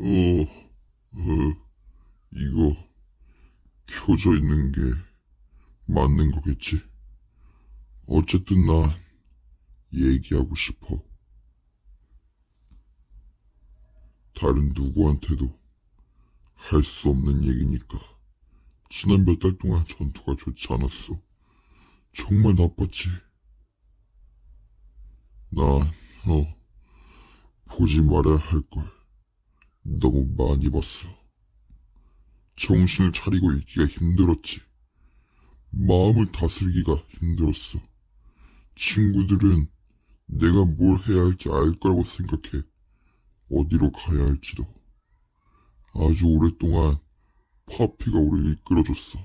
어, 어, 이거 켜져 있는 게 맞는 거겠지? 어쨌든 난 얘기하고 싶어. 다른 누구한테도 할 수 없는 얘기니까. 지난 몇 달 동안 전투가 좋지 않았어. 정말 나빴지. 난, 어, 보지 말아야 할 걸. 너무 많이 봤어. 정신을 차리고 있기가 힘들었지. 마음을 다스리기가 힘들었어. 친구들은 내가 뭘 해야 할지 알 거라고 생각해. 어디로 가야 할지도. 아주 오랫동안 파피가 우리를 이끌어줬어.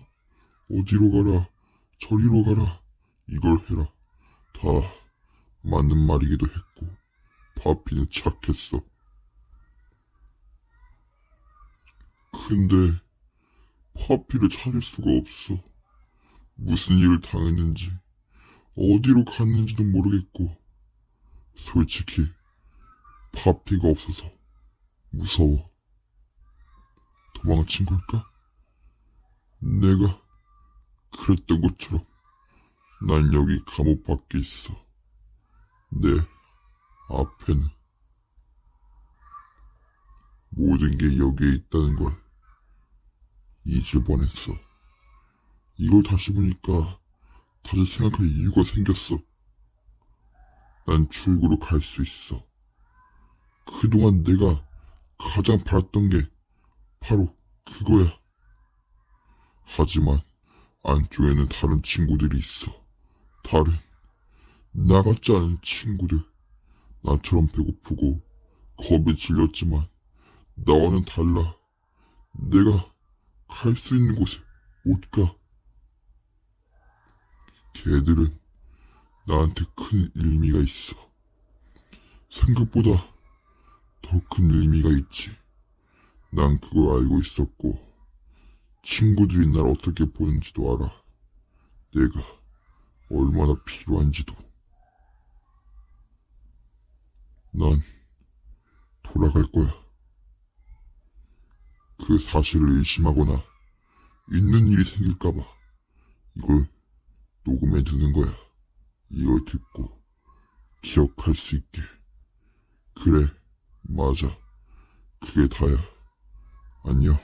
어디로 가라, 저리로 가라, 이걸 해라. 다 맞는 말이기도 했고, 파피는 착했어. 근데 파피를 찾을 수가 없어. 무슨 일을 당했는지, 어디로 갔는지도 모르겠고, 솔직히 파피가 없어서 무서워. 도망친 걸까? 내가 그랬던 것처럼 난 여기 감옥 밖에 있어. 내 앞에는 모든 게 여기에 있다는 걸 잊을 뻔했어. 이걸 다시 보니까 다시 생각할 이유가 생겼어. 난 출구로 갈 수 있어. 그동안 내가 가장 바랐던 게 바로 그거야. 하지만 안쪽에는 다른 친구들이 있어. 다른 나 같지 않은 친구들. 나처럼 배고프고 겁에 질렸지만 나와는 달라. 내가 갈 수 있는 곳에 못 가. 걔들은 나한테 큰 의미가 있어. 생각보다 더 큰 의미가 있지. 난 그걸 알고 있었고, 친구들이 날 어떻게 보는지도 알아. 내가 얼마나 필요한지도. 난 돌아갈 거야. 그 사실을 의심하거나 있는 일이 생길까봐 이걸 녹음해 두는 거야. 이걸 듣고 기억할 수 있게. 그래, 맞아. 그게 다야. 안녕.